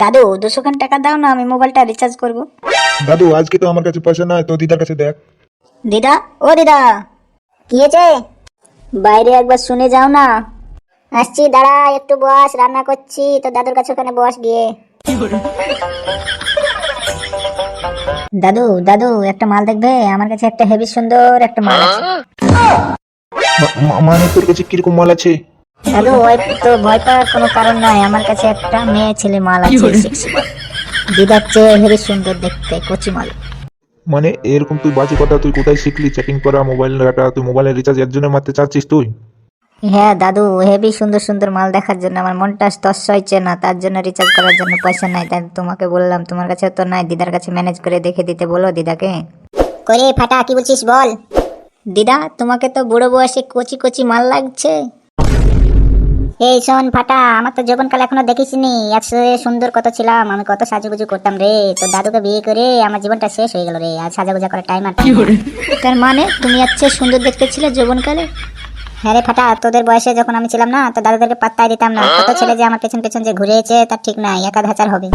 দাদু দুশো খান টাকা দাও না আমি মোবাইলটা রিচার্জ করব। দাদু আজকে তো আমার কাছে পয়সা নাই তো দিদার কাছে দেখ। দিদা? ও দিদা। কি হয়েছে? বাইরে একবার শুনে যাও না। আসছি দাঁড়া একটু বস রান্না করছি তো দাদুর কাছে ওখানে বস গিয়ে। দাদু দাদু একটা মাল দেখবে? আমার কাছে একটা হেভি সুন্দর একটা মাল আছে। মানে তোর কাছে কীরকম মাল আছে? দাদু ওই তো ভয় পাওয়ার কোনো কারণ নাই। আমার কাছে একটা মেয়ে ছেলে মাল আছে দিদার চেয়ে হেভি সুন্দর দেখতে কচি মাল। মানে এরকম তুই বাজে কথা তুই কোথায় শিখলি? চ্যাটিং করা মোবাইল ডাটা তুই মোবাইলের রিচার্জ এর জন্য মারতে চাচ্ছিস তুই? হ্যাঁ দাদু হেভি সুন্দর সুন্দর মাল দেখার জন্য আমার মনটা তস হয়েছে না। তার জন্য রিচার্জ করার জন্য পয়সা নাই। তাই তোমাকে বললাম তোমার কাছে তো নাই। দিদার কাছে ম্যানেজ করে দেখে দিতে বলো দিদাকে। করে ফাটা কি বলছিস বল? দিদা তোমাকে তো বুড়ো বয়সে কচি কচি মাল লাগছে। এই শোন ফাটা আমার তো জীবনকাল এখনও দেখিসনি। একশো সুন্দর কত ছিলাম আমি কত সাজুগুজু করতাম রে। তোর দাদুকে বিয়ে করে আমার জীবনটা শেষ হয়ে গেল রে। আর সাজাগুজা করার টাইম আর তার মানে তুমি আজকে সুন্দর দেখতে ছিলে যৌবনকালে? হ্যাঁ রে ফাটা তোদের বয়সে যখন আমি ছিলাম না তো দাদাদেরকে পাত্তাই দিতাম না। কত ছেলে যে আমার পেছন পেছন যে ঘুরেছে তার ঠিক নাই একা ধাচার হবে।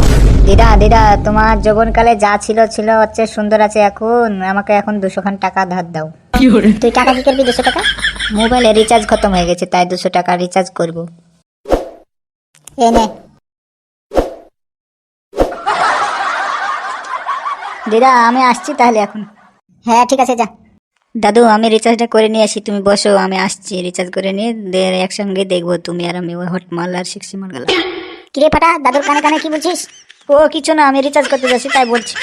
দিদা দিদা তোমার যৌবনকালে যা ছিল ছিল হচ্ছে সুন্দর আছে এখন। আমাকে এখন দুশো খান টাকা ধার দাও। তুই টাকা কি করবি দুশো টাকা? মোবাইলে রিচার্জ খতম হয়ে গেছে তাই দুশো টাকা রিচার্জ করব। এনে দিদা আমি আসছি তাহলে এখন। হ্যাঁ ঠিক আছে যা। দাদু আমি রিচার্জটা করে নিয়ে আসি তুমি বসো আমি আসছি রিচার্জ করে নিয়ে দের একসঙ্গে দেখব তুমি আর আমি ওই হটমাল আর সিক্সি মাল গেল কিরে ফাটা দাদুর কানে কানে কি বলছিস? ও কিছু না আমি রিচার্জ করতে যাচ্ছি তাই বলছি।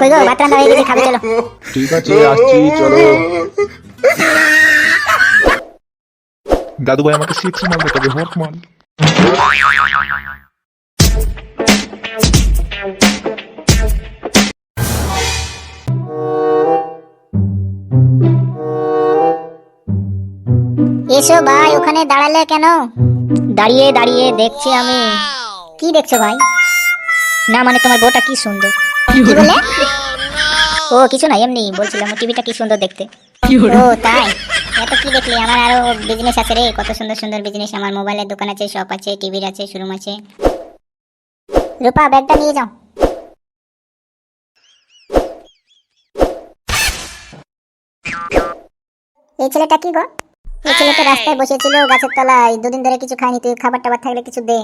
কই গো ভাত রান্না হয়ে গেছে খাবে চলো। ঠিক আছে আসছি চলো। দাদু ভাই আমাকে সিক্স মাল দেখাবে হট মাল এসো ভাই ওখানে দাঁড়ালে কেন? দাঁড়িয়ে দাঁড়িয়ে দেখছি আমি। কি দেখছ ভাই? না মানে তোমার বউটা কি সুন্দর। কি বলে? ও কিছু না এমনি বলছিলাম টিভিটা কি সুন্দর দেখতে। ও তাই? এত কি দেখলি? আমার আরও বিজনেস আছে রে কত সুন্দর সুন্দর বিজনেস আমার মোবাইলের দোকান আছে শপ আছে টিভির আছে শোরুম আছে। রূপা ব্যাগটা নিয়ে যাও। এই ছেলেটা কি গো? এই ছেলেটা রাস্তায় বসেছিল গাছের তলায়। দুদিন ধরে কিছু খায়নি তুই খাবার টাবার থাকলে কিছু দে।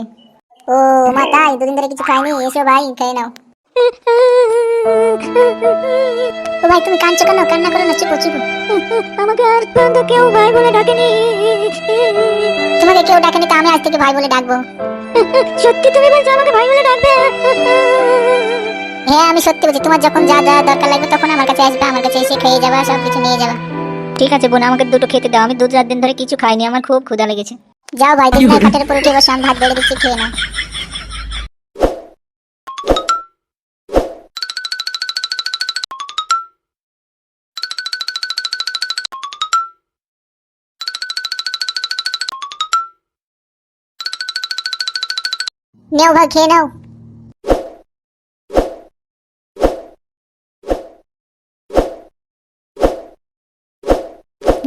ও মা তাই? দুদিন ধরে কিছু খায়নি এসো ভাই খেয়ে নাও। ও ভাই তুমি কাঁদছো কেন? কান্না করো না চুপো চুপো। আমাকে আর পর্যন্ত কেউ ভাই বলে ডাকেনি। তোমাকে কেউ ডাকেনি তো আমি আজ থেকে ভাই বলে ডাকবো। সত্যি তুমি বলছো আমাকে ভাই বলে ডাকবে? হ্যাঁ আমি সত্যি বলছি। তোমার যখন যা যা দরকার লাগবে তখন আমার কাছে আসবে আমার কাছে এসে খেয়ে যাবা সব কিছু নিয়ে যাবা। ঠিক আছে বোন আমাকে দুটো খেতে দাও। আমি দু চার দিন ধরে কিছু খাইনি আমার খুব ক্ষুধা লেগেছে। যাও ভাই দেখি খাটের উপর উঠে বসে আমি ভাত বেড়ে দিচ্ছি খেয়ে নাও। নেও ভাই খেয়ে নাও।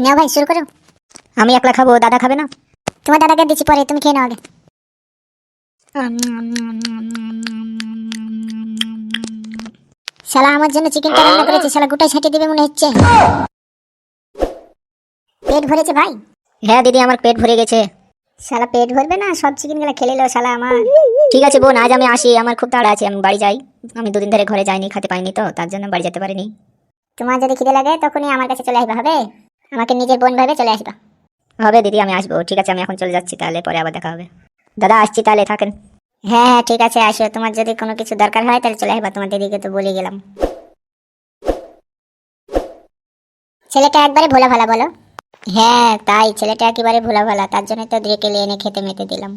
নেও ভাই শুরু করো। আমি একলা খাব দাদা খাবে না? তোমার দাদাকে দিচ্ছি পরে তুমি খেয়ে নাও আগে। শালা আমার জন্য চিকেনটা রান্না করেছে শালা গোটাই ছাটিয়ে দিবে মনে হচ্ছে। পেট ভরেছে ভাই। হ্যাঁ দিদি আমার পেট ভরে গেছে। শালা পেট ভরবে না? সব চিকেনগুলা খেলে লো শালা আমার। ঠিক আছে বোন, আজ আমি আসি, আমার খুব তাড়া আছে, আমি বাড়ি যাই। আমি দুদিন ধরে ঘরে যাইনি, খেতে পাইনি তো, তার জন্য বাড়ি যেতে পারিনি। তোমার যদি খিদে লাগে, তখনই আমার কাছে চলে আসবে, হবে? আমাকে নিজের বোন ভাবে চলে আসবা। হবে দিদি, আমি আসব, ঠিক আছে, আমি এখন চলে যাচ্ছি, তাহলে পরে আবার দেখা হবে। দাদা, আসছি তাহলে, থাকেন। হ্যাঁ হ্যাঁ ঠিক আছে, আসো। তোমার যদি কোনো কিছু দরকার হয়, তাহলে চলে আসবা, তোমার দিদিকে তো বলে গেলাম। ছেলেটা একবারে ভোলা ভালা বলো। হ্যাঁ তাই ছেলেটা একেবারে ভোলা ভালা তার জন্য তো ডেকে এনে খেতে মেতে দিলাম।